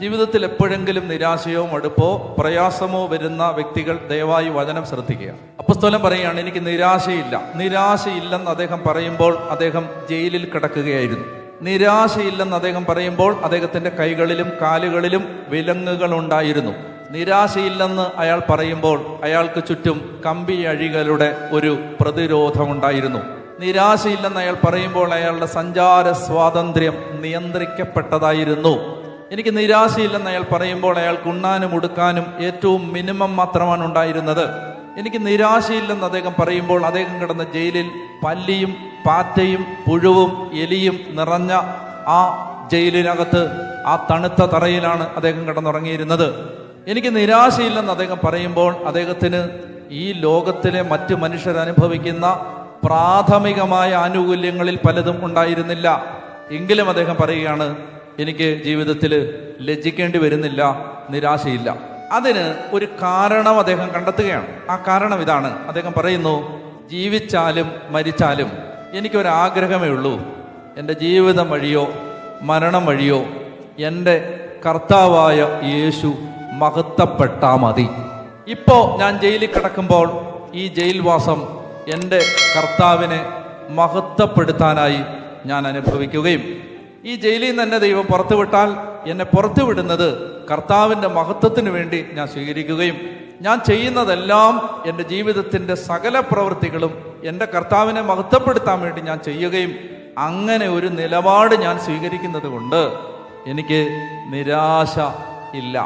ജീവിതത്തിൽ എപ്പോഴെങ്കിലും നിരാശയോ മടുപ്പോ പ്രയാസമോ വരുന്ന വ്യക്തികൾ ദയവായി വചനം ശ്രദ്ധിക്കുക. അപ്പസ്തോലം പറയുകയാണ് എനിക്ക് നിരാശയില്ല. നിരാശയില്ലെന്ന് അദ്ദേഹം പറയുമ്പോൾ അദ്ദേഹം ജയിലിൽ കിടക്കുകയായിരുന്നു. നിരാശയില്ലെന്ന് അദ്ദേഹം പറയുമ്പോൾ അദ്ദേഹത്തിന്റെ കൈകളിലും കാലുകളിലും വിലങ്ങുകൾ ഉണ്ടായിരുന്നു നിരാശയില്ലെന്ന് അയാൾ പറയുമ്പോൾ അയാൾക്ക് ചുറ്റും കമ്പി അഴികളുടെ ഒരു പ്രതിരോധമുണ്ടായിരുന്നു. നിരാശയില്ലെന്ന് അയാൾ പറയുമ്പോൾ അയാളുടെ സഞ്ചാര സ്വാതന്ത്ര്യം നിയന്ത്രിക്കപ്പെട്ടതായിരുന്നു. എനിക്ക് നിരാശയില്ലെന്ന് അയാൾ പറയുമ്പോൾ അയാൾക്ക് ഉണ്ണാനും ഉടുക്കാനും ഏറ്റവും മിനിമം മാത്രമാണ് ഉണ്ടായിരുന്നത്. എനിക്ക് നിരാശയില്ലെന്ന് അദ്ദേഹം പറയുമ്പോൾ അദ്ദേഹം കിടന്ന ജയിലിൽ പല്ലിയും പാറ്റയും പുഴുവും എലിയും നിറഞ്ഞ ആ ജയിലിനകത്ത് ആ തണുത്ത തറയിലാണ് അദ്ദേഹം കിടന്നുറങ്ങിയിരുന്നത്. എനിക്ക് നിരാശയില്ലെന്ന് അദ്ദേഹം പറയുമ്പോൾ അദ്ദേഹത്തിന് ഈ ലോകത്തിലെ മറ്റ് മനുഷ്യർ അനുഭവിക്കുന്ന പ്രാഥമികമായ ആനുകൂല്യങ്ങളിൽ പലതും ഉണ്ടായിരുന്നില്ല. എങ്കിലും അദ്ദേഹം പറയുകയാണ് എനിക്ക് ജീവിതത്തിൽ ലജ്ജിക്കേണ്ടി വരുന്നില്ല നിരാശയില്ല. അതിന് ഒരു കാരണം അദ്ദേഹം കണ്ടെത്തുകയാണ്. ആ കാരണം ഇതാണ്. അദ്ദേഹം പറയുന്നു ജീവിച്ചാലും മരിച്ചാലും എനിക്കൊരാഗ്രഹമേ ഉള്ളൂ. എന്റെ ജീവിതം വഴിയോ മരണം വഴിയോ എന്റെ കർത്താവായ യേശു മഹത്തപ്പെട്ടാ മതി. ഇപ്പോൾ ഞാൻ ജയിലിൽ കിടക്കുമ്പോൾ ഈ ജയിൽവാസം എന്റെ കർത്താവിനെ മഹത്വപ്പെടുത്താനായി ഞാൻ അനുഭവിക്കുകയും ഈ ജയിലിൽ നിന്ന് എന്നെ ദൈവം പുറത്തുവിട്ടാൽ എന്നെ പുറത്തുവിടുന്നത് കർത്താവിന്റെ മഹത്വത്തിന് വേണ്ടി ഞാൻ സ്വീകരിക്കുകയും ഞാൻ ചെയ്യുന്നതെല്ലാം എന്റെ ജീവിതത്തിന്റെ സകല പ്രവൃത്തികളും എന്റെ കർത്താവിനെ മഹത്വപ്പെടുത്താൻ വേണ്ടി ഞാൻ ചെയ്യുകയും അങ്ങനെ ഒരു നിലപാട് ഞാൻ സ്വീകരിക്കുന്നത് കൊണ്ട് എനിക്ക് നിരാശ ഇല്ല.